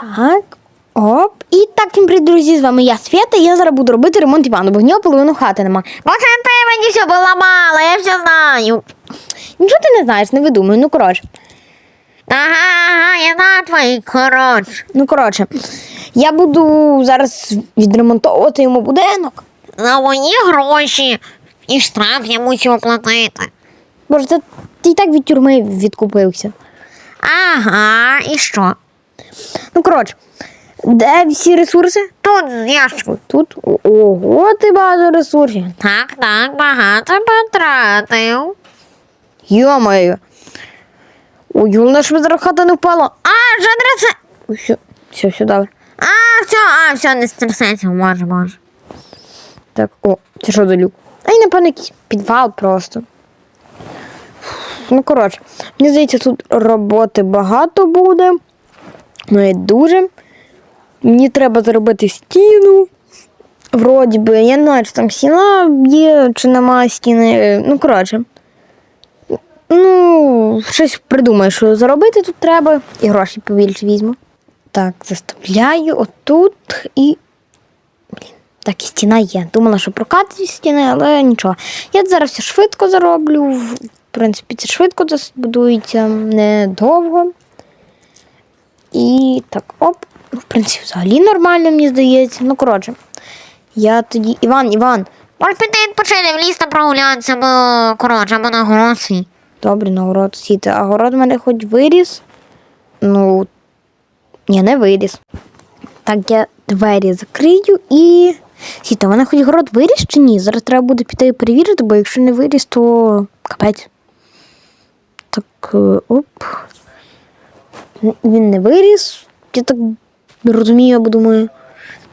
Так. Оп. І так, всім привіт, друзі, з вами я Свята, і я зараз буду робити ремонт Івану, бо в нього половину хати нема. Бо це ти мені все поламала, я все знаю. Нічого ти не знаєш, не видумуй. Ну коротше. Ага, ага, я на твої, коротше. Ну коротше. Я буду зараз відремонтовувати йому будинок. За мої гроші. І штраф я мусив оплатити. Боже, це ти і так від тюрми відкупився. Ага, і що? Ну, коротше, де всі ресурси? Тут з ящику. Тут ого, ти багато ресурсів. Так, так, багато потратив. Йо-моє. Ой, головне, щоб зараз хата не впала. А, трясе? Все, все, все добре. А, все, а, все, не стрясеться, може, може. Так, о, це що за люк? А й напевно якийсь підвал просто. Ну, коротше, мені здається, тут роботи багато буде. Ну і дуже. Мені треба зробити стіну. Вроді би, я не знаю, чи там стіна є, чи немає стіни. Ну, коротше. Ну, щось придумаю, що заробити тут треба, і гроші побільше візьму. Так, заставляю отут і так, і стіна є. Думала, що прокатить стіни, але нічого. Я зараз все швидко зароблю. В принципі, це швидко будується, недовго. І так, оп. Ну, В принципі, взагалі нормально, мені здається. Ну, коротше. Я тоді. Іван, Іван. Може піти відпочити в ліс та прогулятися, бо, коротше, або на гороці. Добре, на город сіти. А город в мене хоч виріс. Ну, ні, не виріс. Так, я двері закрию і. Сіта, в мене хоч город виріс чи ні? Зараз треба буде піти і перевірити, бо якщо не виріс, то капець. Так, е, оп. Він не виріс. Я так розумію, або думаю.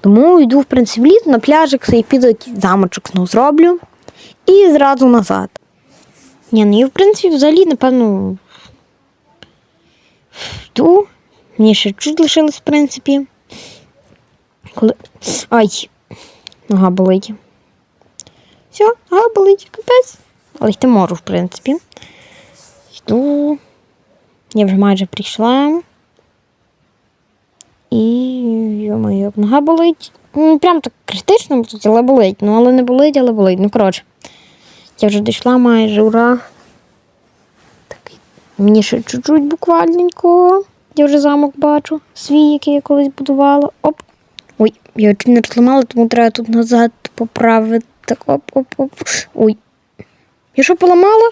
Тому йду, в принципі, в ліс на пляжик, і піду замочок знову зроблю. І зразу назад. Ні, ну і в принципі, взагалі, напевно. Йду. Мені ще чуть лишилось, в принципі. Коли... Ай, нога болить. Все, нога болить, капець. Але йти можу, в принципі. Йду. Я вже майже прийшла. І йо-моє, нога болить. Прям так критично, але болить. Ну, але не болить, але болить. Ну, коротше. Я вже дійшла майже, ура. Так, мені ще чуть-чуть буквальненько. Я вже замок бачу. Свій, який я колись будувала. Оп. Ой, я чуть не розламала, тому треба тут назад поправити. Так, оп-оп-оп. Ой. Я що поламала?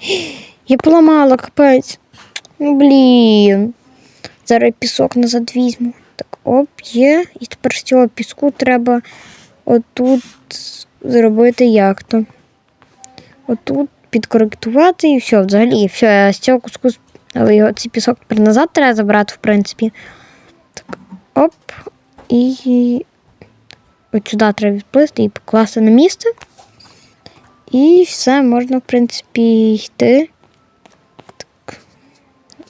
Я поламала, капець. Ну, блін. Зараз пісок назад візьму. Так, оп, є. І тепер з цього піску треба отут зробити як то отут підкоректувати і все, взагалі, все, я з цього куску, але його цей пісок тепер назад треба забрати, в принципі. Так, оп. І от сюди треба відплисти і покласти на місце. І все, можна, в принципі, йти.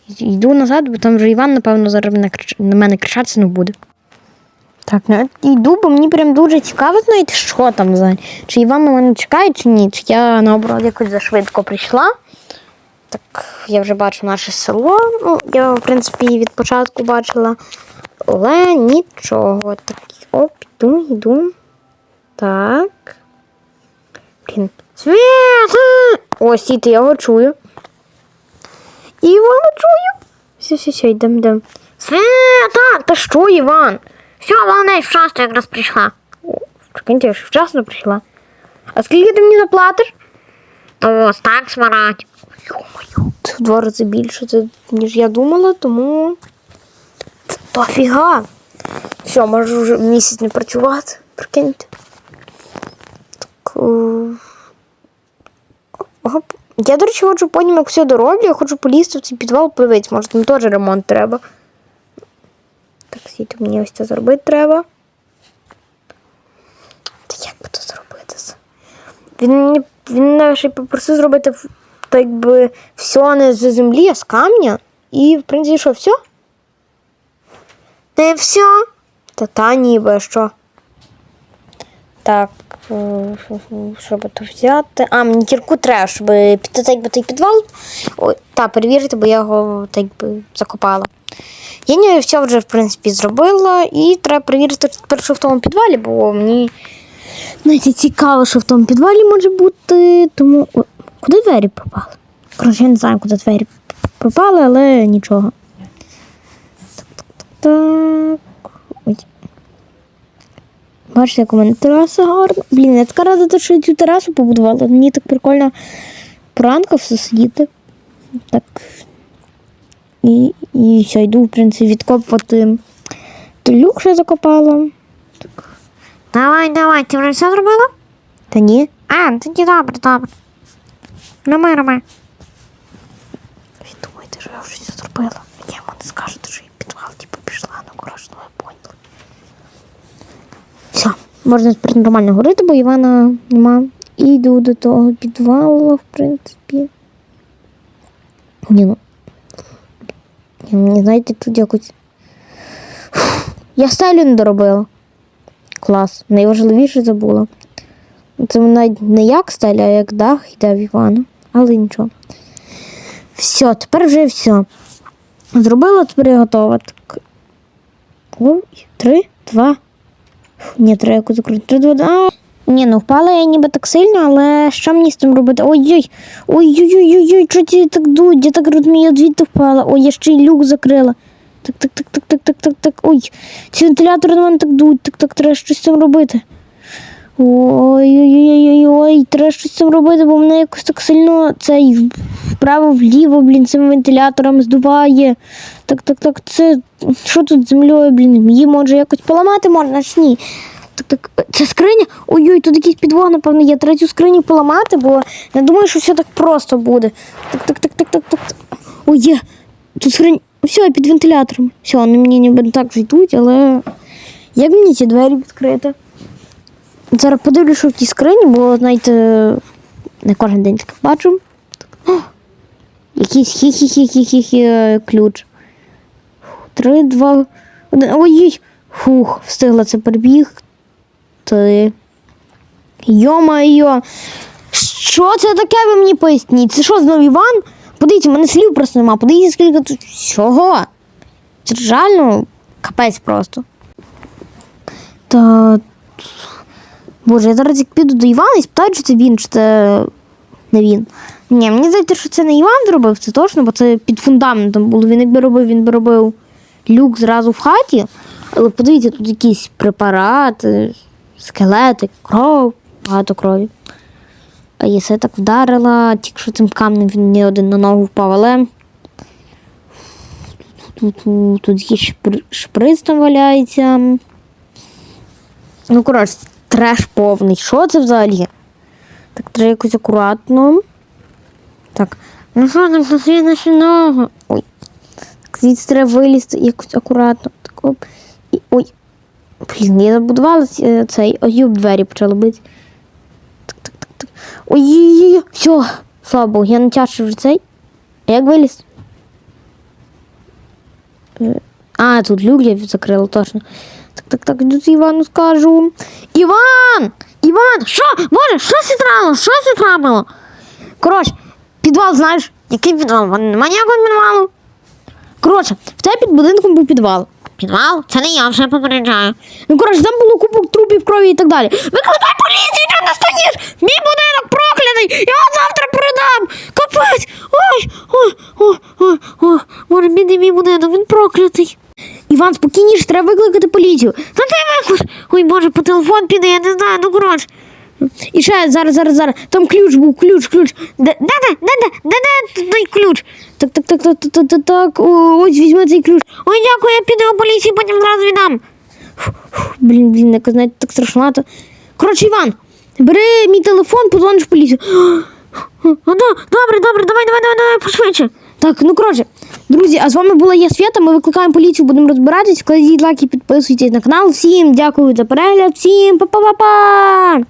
Йду назад, бо там вже Іван, напевно, зараз на, мене кричатися не буде. Так, ну йду, бо мені прям дуже цікаво знайти, що там взагалі. Чи Іван на мене чекає, чи ні. Чи я наоборот якось зашвидко прийшла. Так, я вже бачу наше село. Ну, я, в принципі, від початку бачила. Але нічого. Так, оп, йду, йду. Так. Блін. Свята! О, сіти, я його чую. Івана чую. Все, все, все, йдемо, йдемо. Свята! Та що, Іван? Все, вона вчасно якраз прийшла. Прикиньте, я ж вчасно прийшла. А скільки ти мені заплатиш? Ось так смарать. Це в два рази більше, це, ніж я думала, тому. Та фіга. Все, можу вже місяць не працювати. Прикиньте. Так. о. Я, до речі, хочу потім, як все дороблю, я хочу полізти в цей підвал подивитися. Може, там теж ремонт треба. Так, сіти, мені ось це зробити треба. Та як би то зробити? Він він ще й попросив зробити так якби все не з землі, а з камня. І, в принципі, що, все? Не все. Та та ніби що. Так, щоб то взяти. А, мені кірку треба, щоб піти так би той підвал. Ой, та, перевірити, бо я його так би закопала. Я не все вже, в принципі, зробила, і треба перевірити тепер, що в тому підвалі, бо мені навіть цікаво, що в тому підвалі може бути. Тому. О, куди двері пропали? Коротше, я не знаю, куди двері пропали, але нічого. Так, так, так. Бачите, як у мене тераса гарна. Блін, я така рада, що я цю терасу побудувала. Мені так прикольно пранка все сидіти. Так. І, і все, йду, в принципі, відкопувати. Люк ще закопала. Давай, давай, ти вже все зробила? Та ні. А, тоді добре, добре. Роби, роби. Ви думаєте, що я вже все зробила? Я йому не скажу, що я підвал типу, пішла, ну коротше, ну ви поняли. Все, можна тепер нормально говорити, бо Івана нема. І йду до того підвалу, в принципі. Ні, ну. Ні, знаєте, тут якось. Я стелю не доробила. Клас. Найважливіше забула. Це навіть не як стеля, а як дах йде в Івана. Але нічого. Все, тепер вже все. Зробила, тепер готова. Так. Ой, три, два. Ні, треба якусь закрути. Три, два, два. Ні, ну впала я ніби так сильно, але що мені з цим робити? Ой-ой, ой-ой-ой-ой, що ті так дують? Я так розумію, звідти впала. Ой, я ще й люк закрила. Так, так, так, так, так, так, так, так. Ой, ці вентилятори на мене так дують, так, так, треба щось з цим робити. Ой-ой-ой-ой, треба щось з цим робити, бо мене якось так сильно цей вправо-вліво, блін, цим вентилятором здуває. Так, так, так, це що тут з землею, блін? Її може якось поламати можна чи ні? Так, так, це скриня? Ой-ой, тут якийсь підвал, напевно, є. Треба скриню поламати, бо не думаю, що все так просто буде. Так, так, так, так, так, так. Ой, є. Тут скриня. Все, я під вентилятором. Все, вони мені ніби не так зайдуть, але як мені ці двері відкрити? Зараз подивлюсь, що в тій скрині, бо, знаєте, не кожен день таке бачу. Так. О, Якийсь хі-хі-хі-хі-хі е, ключ. Три, два, один. Ой-ой! Фух, встигла це перебігти. Йо-майо! Що це таке ви мені поясніть? Це що, знову Іван? Подивіться, в мене слів просто нема. Подивіться, скільки тут. Чого? Це реально капець просто. Та. Боже, я зараз як піду до Івана і спитаю, чи це він, чи це не він. Ні, мені здається, що це не Іван зробив, це точно, бо це під фундаментом було. Він якби робив, він би робив люк зразу в хаті. Але подивіться, тут якісь препарати, скелети, кров, багато крові. А я так вдарила, тільки що цим камнем він мені один на ногу впав, але. Тут, тут, тут шпри- шприц там валяється. Ну, коротше, треш повний. Що це взагалі? Так, треба якось акуратно. Так. Ну що там наші ноги? Ой. Так, звідси треба вилізти якось акуратно. Так, оп. І, ой. Блін, я забудувала цей. Ой, об двері почала бити. Так, так, так, так. Ой-ой-ой. Все, слава Богу, я натяжу вже цей. А як виліз? Е, А, тут люк я закрила, точно. Так, так, так, йду Івану скажу. Іван! Іван! Що? Боже, що це трапило? Що це трапило? Коротше, підвал, знаєш? Який підвал? Вон Нема ніякого підвалу. Коротше, в тебе під будинком був підвал. Підвал? Це не я вже попереджаю. Ну, коротше, там було купок трупів крові і так далі. Викликай поліцію, чого не стоїш? Мій будинок проклятий! Я його завтра продам! Капець! Ой, ой, ой, ой, ой, Боже, бідний мій будинок, він проклятий. Іван, спокійніше, треба викликати поліцію. Та ти виклик. Ой, Боже, по телефон піде, я не знаю, ну коротше. І ще зараз, зараз, зараз. Там ключ був, ключ, ключ. Де, Де, де, де, де, де, той ключ? Так, так, так, так, так, так, так. О, ось візьми цей ключ. Ой, дякую, я піду у поліцію, потім зразу віддам. Блін, блін, якось знаєте, так страшновато. Коротше, Іван, бери мій телефон, подзвониш в поліцію. О, да, добре, добре, давай, давай, давай, давай, пошвидше. Так, ну коротше, друзі, а з вами була я Свята. Ми викликаємо поліцію, будемо розбиратись. Кладіть лайки, підписуйтесь на канал. Всім дякую за перегляд, всім па-па-па-па!